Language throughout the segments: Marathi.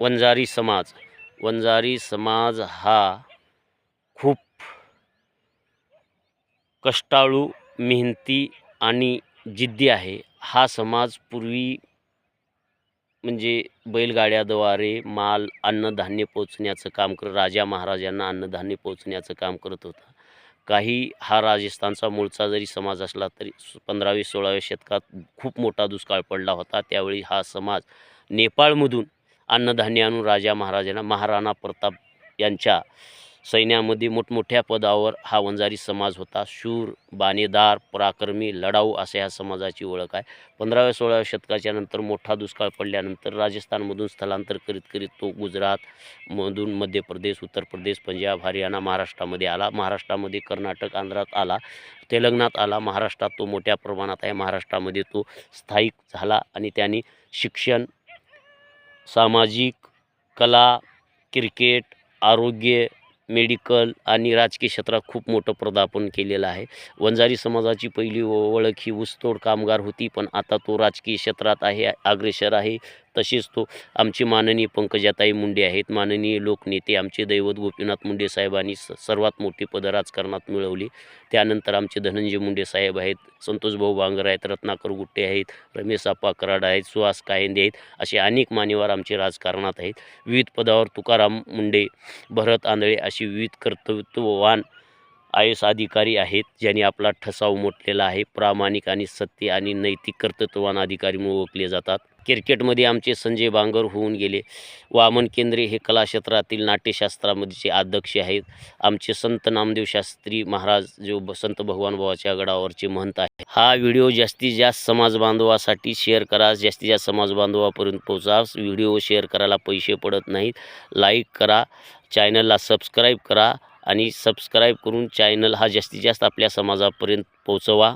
वंजारी समाज. वंजारी समाज हा खूप कष्टाळू मेहनती आणि जिद्दी आहे. हा समाज पूर्वी म्हणजे बैलगाड्याद्वारे माल अन्नधान्य पोचण्याचं काम कर राजा महाराजांना अन्नधान्य पोचण्याचं काम करत होता. काही हा राजस्थानचा मूळचा जरी समाज असला तरी पंधराव्या सोळाव्या शतकात खूप मोठा दुष्काळ पडला होता. त्यावेळी हा समाज नेपाळमधून अन्नधान्य आणून राजा महाराजांना महाराणा प्रताप यांच्या सैन्यामध्ये मोठमोठ्या पदावर हा वंजारी समाज होता. शूर बाणेदार पराक्रमी लढाऊ असे ह्या समाजाची ओळख आहे. पंधराव्या सोळाव्या शतकाच्या नंतर मोठा दुष्काळ पडल्यानंतर राजस्थानमधून स्थलांतर करीत करीत तो गुजरातमधून मध्य प्रदेश उत्तर प्रदेश पंजाब हरियाणा महाराष्ट्रामध्ये आला. महाराष्ट्रामध्ये कर्नाटक आंध्रात आला. तेलंगणात आला. महाराष्ट्रात तो मोठ्या प्रमाणात आहे. महाराष्ट्रामध्ये तो स्थायिक झाला आणि त्यांनी शिक्षण सामाजिक कला क्रिकेट आरोग्य मेडिकल आणि राजकीय क्षेत्रात खूप मोठं पदार्पण केलेलं आहे. वंजारी समाजाची पहिली ओ- ओळख ही ऊसतोड कामगार होती पण आता तो राजकीय क्षेत्रात आहे अग्रेसर आहे. तसेच तो. आमचे माननीय पंकजाताई मुंडे आहेत. माननीय लोकनेते आमचे दैवत गोपीनाथ मुंडे साहेबांनी सर्वात मोठी पदं राजकारणात मिळवली. त्यानंतर आमचे धनंजय मुंडे साहेब आहेत. संतोषभाऊ बांगर आहेत. रत्नाकर गुट्टे आहेत. रमेश आप्पा कराड आहेत. सुहास कायंदे आहेत. असे अनेक मान्यवर आमचे राजकारणात आहेत. विविध पदावर तुकाराम मुंडे भरत आंधळे अशी विविध कर्तृत्ववान आय एस अधिकारी आहेत ज्यांनी आपला ठसा उमटलेला आहे. प्रामाणिक आणि सत्य आणि नैतिक कर्तृत्ववान अधिकारी म्हणून ओळखले जातात. क्रिकेटमध्ये आमचे संजय बांगर होऊन गेले. वामन केंद्रे हे कलाक्षेत्रातील नाट्यशास्त्रामध्येचे अध्यक्ष आहेत. आमचे संत नामदेव शास्त्री महाराज जो ब- संत भगवान भावाच्या गडावरचे महंत आहे हा व्हिडिओ जास्तीत जास्त समाज बांधवासाठी शेअर करा. जास्तीत जास्त समाज बांधवापर्यंत पोहोचा. व्हिडिओ शेअर करायला पैसे पडत नाहीत. लाईक करा. चॅनलला सबस्क्राईब करा. आणि सबस्क्राईब करून चॅनल हा जास्तीत जास्त आपल्या समाजापर्यंत पोहोचवा.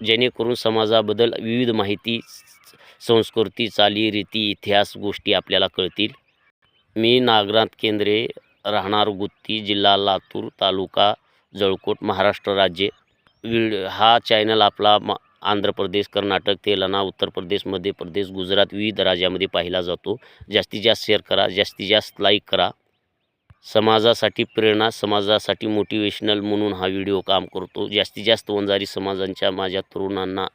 जेणेकरून समाजाबद्दल विविध माहिती संस्कृती चालीरीती इतिहास गोष्टी आपल्याला कळतील. मी नागनाथ केंद्रे राहणार गुत्ती जिल्हा लातूर तालुका जळकोट महाराष्ट्र राज्य. विड हा चॅनल आपला मा आंध्र प्रदेश कर्नाटक तेलंगणा उत्तर प्रदेश मध्य प्रदेश गुजरात विविध राज्यामध्ये पाहिला जातो. जास्तीत जास्त शेअर करा जास्तीत जास्त लाईक करा. समाजासाठी प्रेरणा समाजासाठी मोटिवेशनल म्हणून हा व्हिडिओ काम करतो. जास्तीत जास्त वंजारी समाजांच्या माझ्या तरुणांना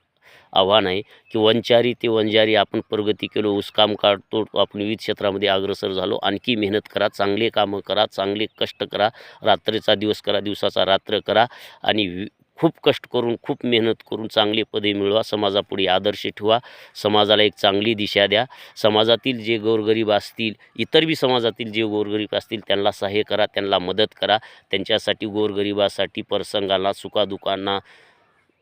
आव्हान आहे की वंचारी ते वंजारी आपण प्रगती केलो ऊस काम काढतो आपण विविध क्षेत्रामध्ये अग्रसर झालो. आणखी मेहनत करा चांगले कामं करा चांगले कष्ट करा रात्रीचा दिवस करा दिवसाचा रात्र करा आणि वि- खूप कष्ट करून खूप मेहनत करून चांगले पदे मिळवा समाजापुढे आदर्श ठेवा समाजाला एक चांगली दिशा द्या. समाजातील जे गोरगरीब असतील इतर बी समाजातील जे गोरगरीब असतील त्यांना सहाय्य करा त्यांना मदत करा. त्यांच्यासाठी गोरगरिबासाठी प्रसंगाला सुखादुखांना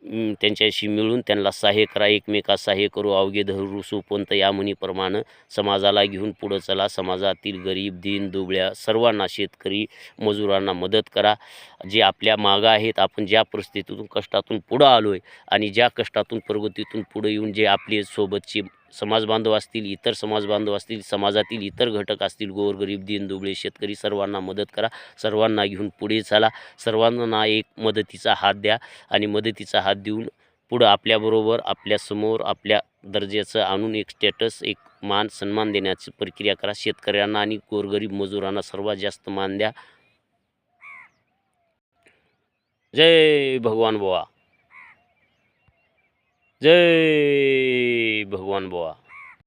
त्यांच्याशी मिळून त्यांना सहाय्य करा एकमेका सहाय्य करू अवघे धरू सुपंत या म्हणीप्रमाणे समाजाला घेऊन पुढं चला. समाजातील गरीब दीन दुबळ्या सर्वांना शेतकरी मजुरांना मदत करा. जे आपल्या मागं आहेत आपण ज्या परिस्थितीतून कष्टातून पुढं आलो आहे आणि ज्या कष्टातून प्रगतीतून पुढं येऊन जे आपले सोबतचे समाजबांधव असतील इतर समाजबांधव असतील समाजातील इतर घटक असतील गोरगरीब दीन दुबळे शेतकरी सर्वांना मदत करा सर्वांना घेऊन पुढे चाला सर्वांना एक मदतीचा हात द्या आणि मदतीचा हात देऊन पुढं आपल्याबरोबर आपल्यासमोर आपल्या दर्जाचं आणून एक स्टेटस एक मान सन्मान देण्याची प्रक्रिया करा. शेतकऱ्यांना आणि गोरगरीब मजुरांना सर्वात जास्त मान द्या. जय भगवान बुवा. जय भगवान बुवा.